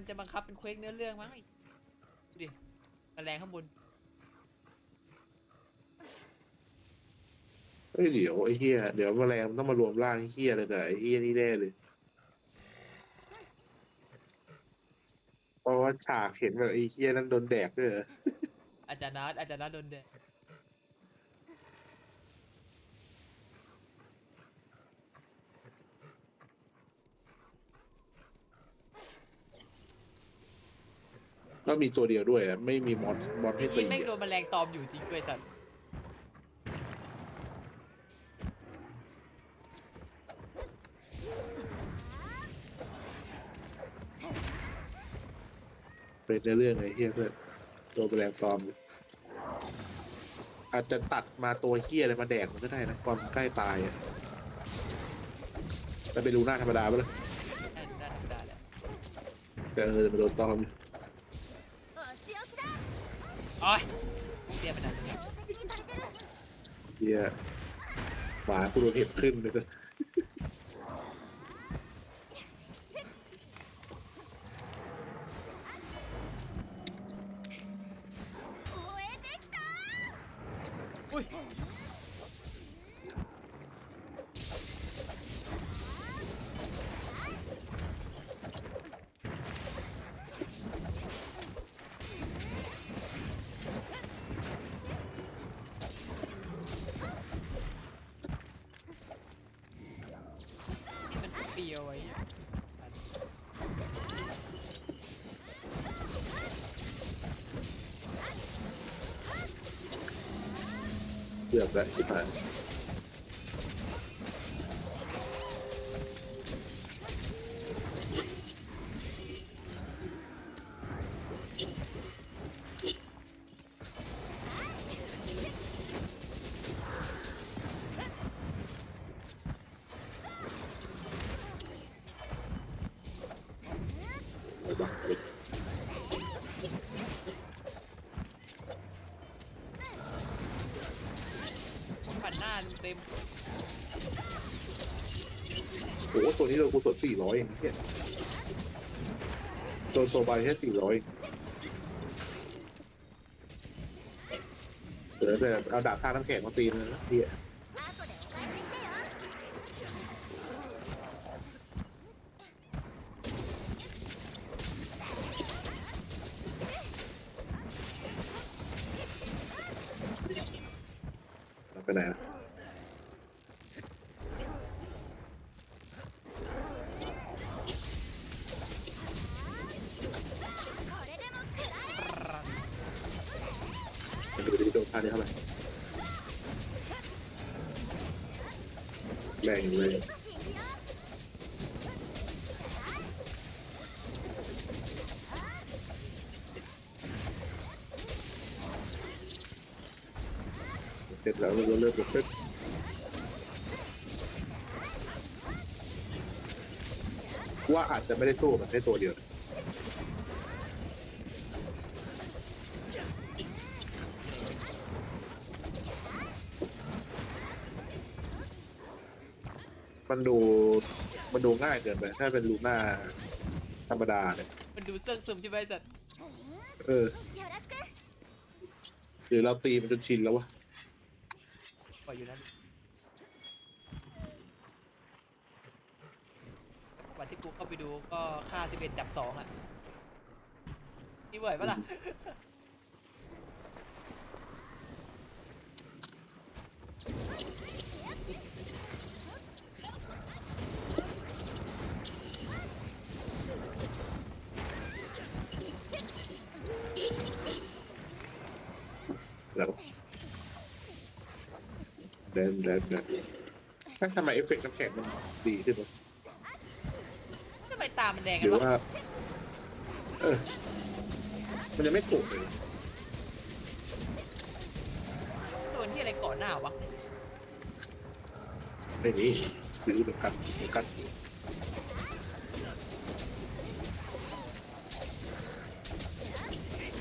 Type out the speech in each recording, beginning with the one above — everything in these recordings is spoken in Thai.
มันจะบังคับเป็นเควกเนื้อเรื่องมั้งดูดิแมลงข้างบนเฮ้ยเดี๋ยวไอ้เฮียเดี๋ยวแมลงมันต้องมารวมร่างไอ้เฮียเลยแต่ไอ้เฮียนี่แน่เลยเพราะว่าฉากเห็นแบบไอ้เฮียนั่นโดนแดกด้วยเหรออาจารย์นัดอาจารย์นัดโดนเดน ก็มีตัวเดียวด้วยไม่มีมอสมอสให้ตีนี่แม่โดนแมลงตอมอยู่จริงด้วยสัตว์เป็นเรื่องไอ้เฮียเพื่อนตัวแปลงปลอม อาจจะตัดมาตัวเฮียอะไรมาแดกมันก็ได้นะความใกล้ตายอะแต่เป็นรูหน้าธรรมดาไปเลยแะต่เออมัโดนตอมอ เดียวไปไหน เฮียหมากูโดนเห็บขึ้นเลย เกือบแโอ้ตัวนี้โดนกูสดสี่ร้อยเองเนี่ยโดนโซบายแค่สี่ร้อยเหลือแต่เอาดาบท่าน้ำแข็งมาตีมันนะเฮียไปไหนนะ อย่งนี้เสร็จแล้วเราเลือกปุ๊บว่าอาจจะไม่ได้สู้มันแค่ตัวเดียว มันดูมันดูง่ายเกินไปถ้าเป็นลูน่าธรรมดาเนี่ยมันดูเซิงซึมใช่ไหมสัตว์เออหรือเราตีมันจนชินแล้ววะปล่อยอยู่นั่นวันที่กูเข้าไปดูก็ฆ่าสิบเอ็ดจับสองอะนี่เวอร์ปะล่ะ ดินเดินเดินถ้าทำไมเอฟเฟกต์น้ำแข็งมันดีขึ้นวะทำไมตามันแดงหกันรือวะว่า เออ มันจะไม่โกรธเลยโดนที่อะไรก่อหน้าวะไม่นี่หรือเหมือนกันเหมือนกัน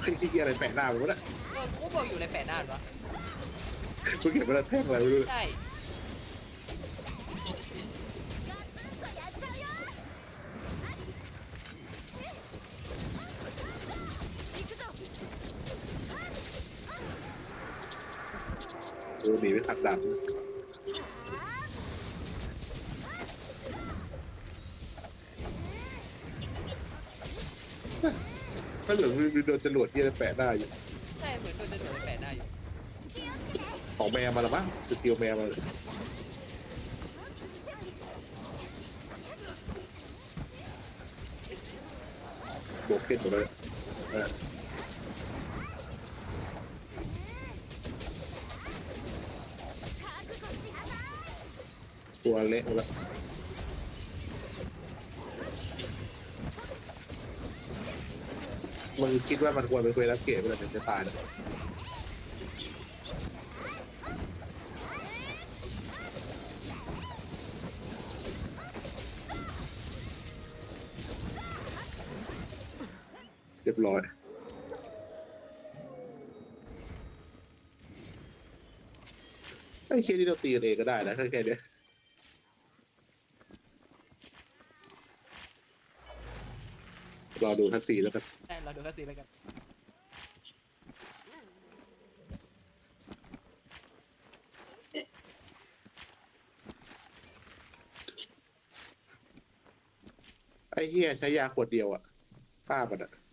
เฮ้ที่อะไรแปะหน้ามันวะเนี่ยเออกูบอกอยู่ในแปดด้านวะ กูเก็บมาแล้แท่งอะไรไม่รู้เลยใช่ดูดีไปขัดดับก็เหลือมีโดนจรวดที่จะแปะได้อยู่ใช่เหมือนโดนจรวดแปะได้อยู่ ของแมวมาหรือมั้งสกิลแมวมาเลยบวกขึ้หมดเลยตัวเละหมดแล้วมึงคิดว่ามันควรไปคุยรับเกรดไปเลจะตายนะ ร้อย ไอ้เคสที่เราตีกันเองก็ได้นะแค่แค่เนี้ยรอดูทัศซีแล้วกันใช่เราดูคัสซีนแล้วกันไอ้เฮียใช้ยาขวดเดียวอะฆ่ามันอะ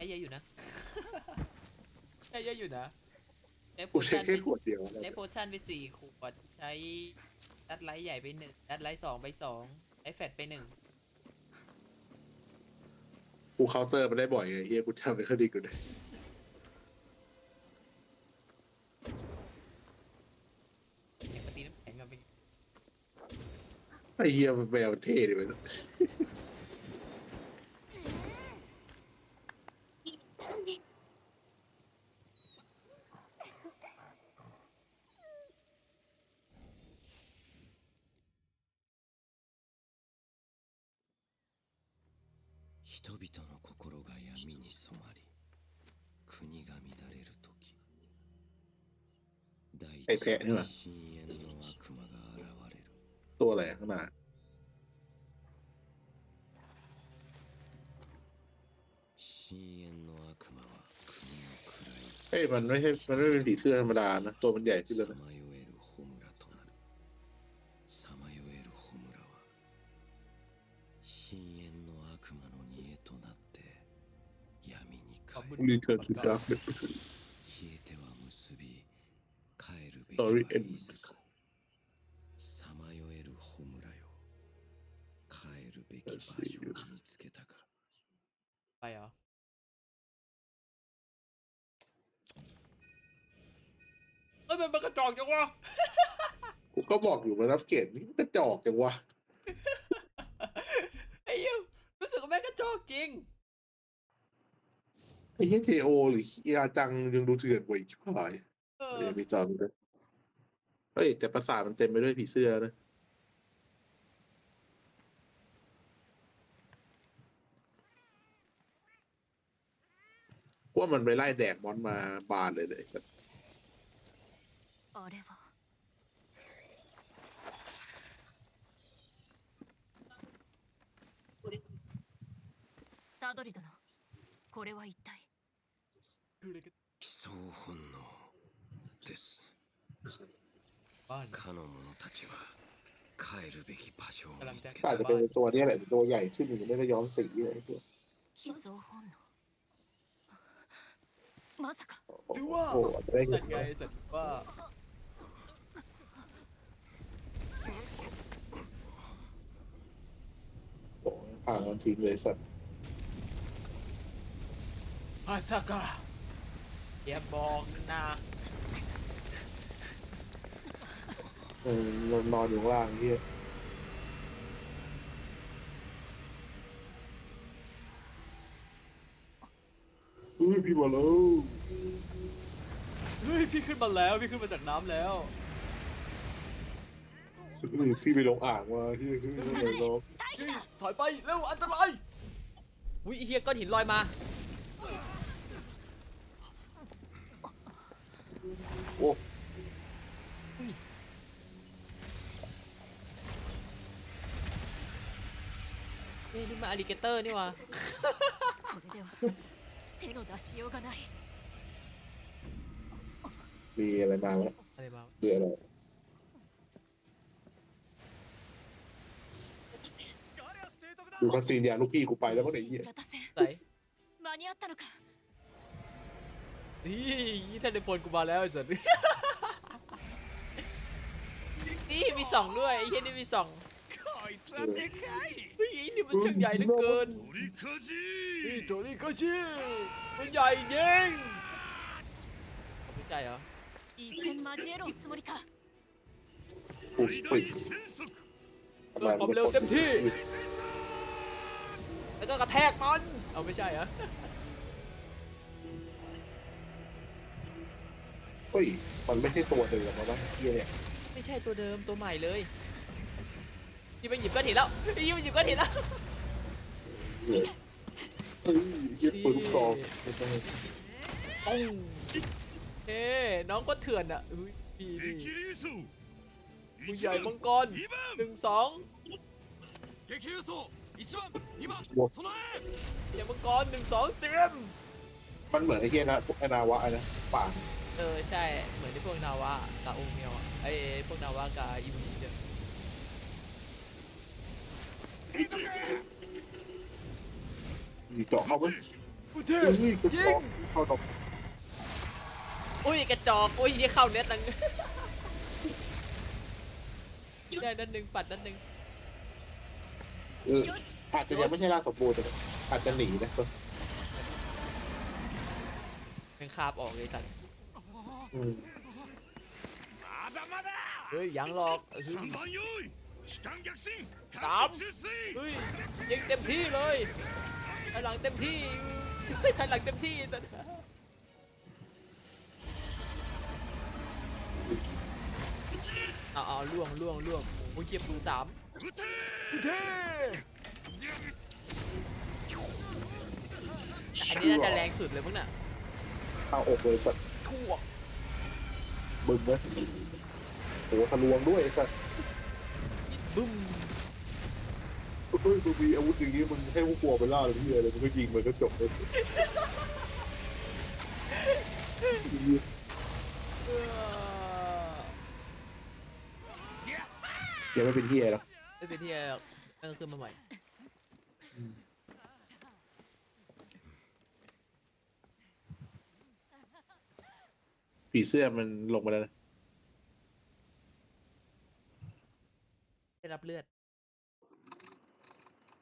ใช้เยอะอยู่นะใช้เยอะอยู่นะใช้โพกูใช้ชั่นแค่ไปขวดเดียวใช้โพชั่นไปสี่ขวดใช้ดัดไลท์ใหญ่ไปหนึ่งดัดไลท์สองไปสองใช้แฟตไปหนึ่งกูเคาน์เตอร์มันได้บ่อยไงเฮียกูทำไปคดีกูเลยเก็บปฏิน้ำแข็งกันไปไอ้เฮียมันแมวเท่ดิมัน ไอ้แพะนี่หว่ตัวอะไรข้างหน้าเอ้ยมันไม่ใช่มันไม่เป็นผีเสื้อธรรมดานะ ตัวมันใหญ่ขึ้นเลยนะรีเทิร์นทูดาร์ก 帰るべき Story はい ends ずこさまよえる穂村よ帰るべき場所を見つけたか ไปเหรอเอ้ยมันมันกระจอกจังวะ กูก็บอกอยู่มันรับเกรดนี่มันกระจอกจังวะ ไอ้เหี้ยรู้สึกว่าแม่งกระจอกจริง ไอ้เฮียเทโอหรือเฮียจังยังดูเถื่อนกว่าอีกชิบหาย เออ เดี๋ยวมีจอมด้วย เฮ้ย แต่ประสาทมันเต็มไปด้วยผีเสื้อนะ ว่ามันไปไล่แดกมอนมาบานเลยเลย あれはタドリ殿これは一体 帰巣本能です บ้าน かの者たちは帰るべき場所を見つけ ก็อา た จจะเป็นตัวเนี้ยแหละตัวใหญ่ขึ้นหรือไม่ก็ย้อมสีอะไรพวก 基礎本能まさか โอ้โหอาจจะได้ จั เห็ ด น ไงสัตว์ว่า โอ้โหผ่านมันทิ้งเลยสัตว์ อาซากะอย่าบอกนะ เออนอนอยู่ข้างล่างเฮียเฮ้ยพี่มาแล้วเฮ้ยพี่ขึ้นมาแล้วพี่ขึ้นมาจากน้ำแล้วเฮ้ยพี่ไปลงอ่างมาที่ขึ้นมาเลยลงเฮ้ยถอยไปเร็วอันตรายวิเฮียก้อนหินลอยมา โอ้ เฮ้ยนี่มาอลิเกเตอร์นี่วะ これでは手の出しようがない มีอะไรมาวะ อะไร อะไรมา เดืออะไรดูคาซีนยาลูกพี่กูไปแล้วก็ไหนเหี้ย 型戦 ใส่ 間に合ったのか นี่ยี่ท่านในพลกูมาแล้วไอ้สัส นี่มีสองด้วยไอ้เหี้ยนี่มีสอง こいつはでかい เฮ้ยไอ้นี่มันช่างใหญ่เหลือเกิน 鳥かじ นี่โจลี่ก็ชิมันใหญ่จริงไม่ใช่เหรอ 一戦交えろつもりか กูสปริง 戦速 ทำไม ความเร็วเต็มที่ แล้วก็กระแทกมัน เอาไม่ใช่เหรอ เฮ้ยมันไม่ใช่ตัวเดิมแล้วนะเหี้ยเนี่ย ไม่ใช่ตัวเดิมตัวใหม่เลย พี่ไปหยิบก็อนหินแล้วพี่ไปหยิบก็อนหินแล้วเฮ้ยยึปืนลูกซองปุ้เฮ้น้องก็เถื่อนอะอุ้ยพี่นี่ผู้ใหญ่มังกรหนึ่งสองใหญ่มังกรหนึ่งสองเตรียมมันเหมือนไอ้เหี้นะพวกไอ้นาวะอนะป่า เออใช่เหมือนที่พวกนาวะกับองเมียวไอ้พวกนาวะกับอิบุชิเนี่ย เจาะเข้าไปอุ้ยกระจอกเข้าตบอุ้ยกระจอกอุ้ยนี่เข้าเน็ตนังได้ด้านหนึ่งปัดด้านหนึ่งเอออาจจะยังไม่ใช่ล่าสมบูรณ์แต่อาจจะหนีนะเป็นคาบออกเลยตัดเฮ้ยยังหลอกเฮ้ย สามเฮ้ยยิงเต็มที่เลยถอยหลังเต็มที่ถอยหลังเต็มที่แต่เอาเอาล่วงล่วงล่วงโอ้ยเกียบถึงสามอันนี้น่าจะแรงสุดเลยมั้งน่ะเอาอกเลยสัตว์ทั่วบึ้มเลยโอ้ทะลวงด้วยสัตว์ บึ้มเฮ้ยมึงมีอาวุธอย่างนี้มึงให้พวกกลัวไปล่าหรือเหี้ยอะไรมึงก็ยิงมันก็จบเลยเออยังไม่เป็นเหี้ยหรอกไม่เป็นที่หรอกนั่นก็ขึ้นมาใหม่ ผีเสื้อมันลงมาแล้วนะ ได้รับเลือด